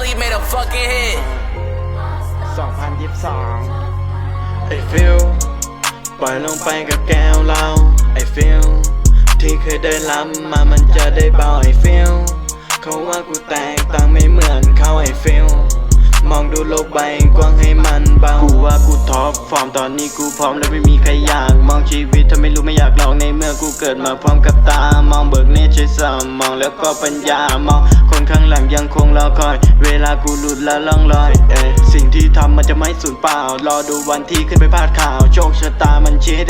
Kelly made a fucking hit. 2022 ไอ้ฟิลปล่อยลงไปกับแก้วเราไอ้ฟิลที่เคยได้รับมามันจะได้เบาไอ้ฟิลเขาว่ากูแตกต่างไม่เหมือนเขาไอ้ฟิลมองดูโลกใบกว้างให้มันเบากูว่ากูท็อป ตอนนี้กูพร้อมและไม่มีใครอยาก มองชีวิตถ้าไม่รู้ไม่อยากลองในเมื่อกูเกิดมาพร้อมกับตา มองเบิกเนตรใช้สมองแล้วก็ปัญญามองคนข้างหลังยังคงรอคอย เวลากูหลุดแล้วล่องลอยเอ้สิ่งที่ทำมันจะไม่สูญเปล่ารอดูวันที่ขึ้นไปพาดข่าว โชคชะตามันชี้ให้ได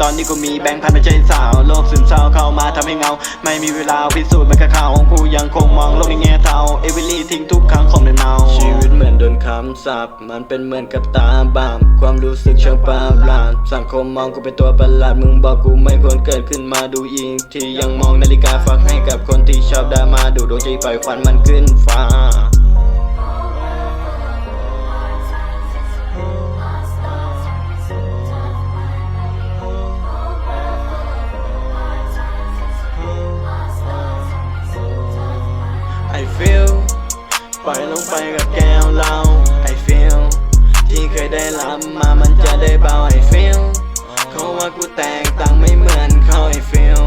ตอนนี้กูมีแบงค์พันไม่ใช่สาว โลกซึมเศร้าเข้ามาทำให้เงา ไม่มีเวลาพิสูจน์มันกับเขากูยังคงมองโลกในแง่เทาเอวิลี่ทิ้งทุกครั้งของเดนเมาชีวิตเหมือนโดนคำสาปมันเป็นเหมือนกับตาบาปความรู้สึกเชิงประหลาดสังคมมองกูเป็นตัวประหลาดมึงบอกกูไม่ควรเกิดขึ้นมาดูอีกที่ยังมองนาฬิกาฝากให้กับคนที่ชอบดรามาดูดวงใจไฟฝันมันขึ้นฟ้า ล่อยลงไปกับแก้วเรา I feel ที่เคยได้รับมามันจะได้เบา I feel เขาว่ากูแตกต่างไม่เหมือนเขา I feel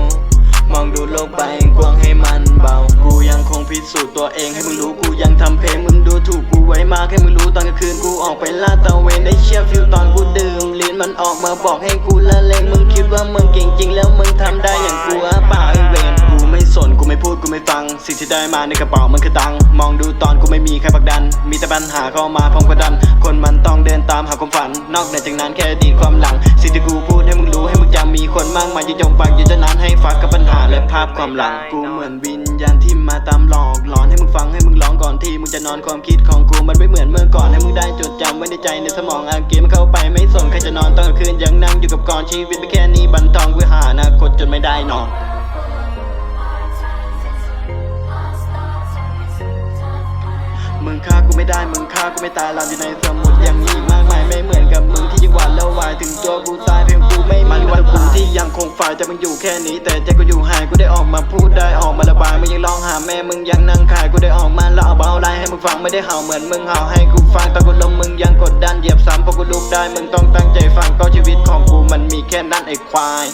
มองดูโลกใบกว้างให้มันเบา กูยังคงพิสูจน์ตัวเองให้มึงรู้กูยังทำเพลงมึงดูถูกกูไว้มากให้มึงรู้ตอนกลางคืนกูออกไปลาดตะเวนได้เชียร์ฟิลตอนกูดื่มลิ้นมันออกมาบอกให้กูละเลงมึงคิดว่ามึงเก่งจริงแล้วมึงทำ สิ่งที่ได้มาในกระเป๋ามันคือตังค์มองดูตอนกูไม่มีใครผลักดัน มีแต่ปัญหาเข้ามาพร้อมกดดัน คนมันต้องเดินตามหาความฝัน นอกเหนือจากนั้นแค่ดีตความหลัง สิ่งที่กูพูดให้มึงรู้ให้มึงจำมีคนมากมายที่จงฟังยืนจะนานให้ฟักกับปัญหาและภาพความหลังกูเหมือนวิญญาณที่มาตามหลอกหลอนให้มึงฟังให้มึงร้องก่อนที่มึงจะนอนความคิดของกูมันไม่เหมือนเมื่อก่อนให้มึงได้จดจำไว้ในใจในสมองอาเกมเข้าไปไม่สนใครจะนอนตอนกลางคืนยังนั่งอยู่กับกอนชีวิตไม่แค่นี้บันทองเพื่อหาอนาคตจนไม่ได้นอน กูไม่ได้มึงฆ่ากูไม่ตายราอยู่ในสมุดยังมีมากมายไม่เหมือนกับมึงที่ยังหวานแล้ววายถึงตัวกูตายเพียงกูไม่มีวันกูที่ยังคงฝ่ายแต่มึงอยู่แค่นี้ แต่ใจกูอยู่หางกูได้ออกมาพูดได้ออกมาระบายมึงยังร้องหาแม่มึงยังนั่งขายกูได้ออกมาแล้วเอาเบาไล่ให้มึงฟังไม่ได้เห่าเหมือนมึงเห่าให้กูฟังตอนกูล้มมึงยังกดดันเหยียบซ้ำพอกูลุกได้มึงต้องตั้งใจฟังก็ชีวิตของกูมันมีแค่นั้นไอ้ควาย